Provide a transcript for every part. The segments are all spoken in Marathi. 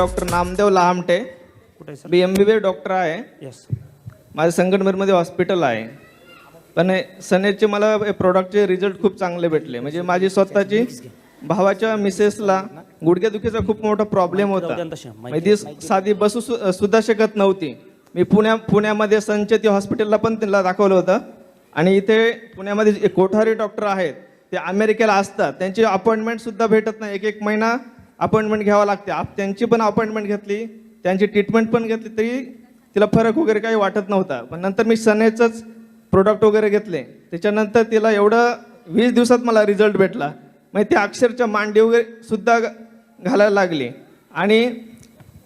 डॉक्टर नामदेव लहामटे कुठे sir? B M B B doctor आहे. येस माझं संगमनेरमध्ये हॉस्पिटल आहे. पण सनेजचे मला प्रोडक्टचे रिझल्ट खूप चांगले भेटले. म्हणजे माझी स्वतःची भावाच्या मिसेसला गुडघ्यादुखीचा खूप मोठा प्रॉब्लेम होता. म्हणजे ती साधी बसू सु- सुद्धा शकत नव्हती. मी पुण्या पुण्यामध्ये संचेती हॉस्पिटलला पण त्यांना दाखवलं होतं. आणि इथे पुण्यामध्ये जे कोठारी डॉक्टर आहेत ते अमेरिकेला असतात. त्यांची अपॉइंटमेंट सुद्धा भेटत नाही. एक एक महिना अपॉइंटमेंट घ्यावं लागते. आप त्यांची पण अपॉइंटमेंट घेतली त्यांची ट्रीटमेंट पण घेतली तरी तिला फरक वगैरे काही वाटत नव्हता. पण नंतर मी सनेचंच प्रोडक्ट वगैरे घेतले. त्याच्यानंतर तिला एवढं वीस दिवसात मला रिझल्ट भेटला. मग ते अक्षरच्या मांडी वगैरे सुद्धा घालायला लागली. आणि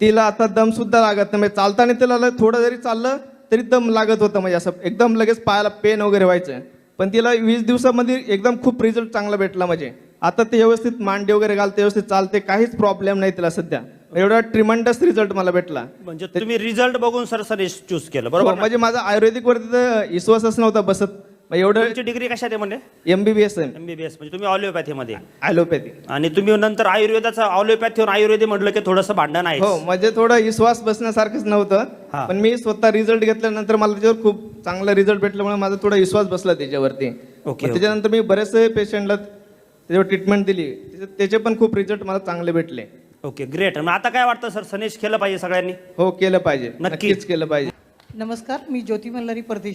तिला आता दमसुद्धा लागत नाही. म्हणजे चालताना तिला थोडं जरी चाललं तरी दम लागत होतं. म्हणजे असं एकदम लगेच पायाला पेन वगैरे व्हायचं. पण तिला वीस दिवसामध्ये एकदम खूप रिझल्ट चांगला भेटला म्हणजे. आता ते व्यवस्थित मांडी वगैरे घालते व्यवस्थित चालते काहीच प्रॉब्लेम नाही तिला सध्या. एवढा ट्रिमंडस रिझल्ट मला भेटला. म्हणजे तुम्ही रिझल्ट बघून सर सर चूज केलं बरोबर बरोबर म्हणजे माझा आयुर्वेदिक वरती तर विश्वासच नव्हता बसत. मग एवढं तुमची डिग्री कशात आहे म्हणजे? एमबीबीएस एम एमबीबीएस म्हणजे तुम्ही ऑलिओपॅथीमध्ये ॲलोपॅथी आणि तुम्ही नंतर आयुर्वेदाचा ऑलिओपॅथीवर आयुर्वेदी म्हटलं की थोडंसं भांडण आहे. हो म्हणजे थोडं विश्वास बसण्यासारखंच हा. नव्हतं पण मी स्वतः रिझल्ट घेतल्यानंतर मला त्याच्यावर खूप चांगला रिझल्ट भेटल्यामुळे माझा थोडा विश्वास बसला त्याच्यावरती. मग ओके. त्याच्यानंतर मी बरेचसे पेशंटला त्याच्यावर ट्रीटमेंट दिली. त्याचे- त्याचे पण खूप रिझल्ट मला चांगले भेटले. ओके ग्रेट मग आता काय वाटतं सर? सनेश केलं पाहिजे सगळ्यांनी? हो केलं पाहिजे. नक्की. नक्कीच केलं पाहिजे. नमस्कार मी ज्योती मल्हारी परदेशी.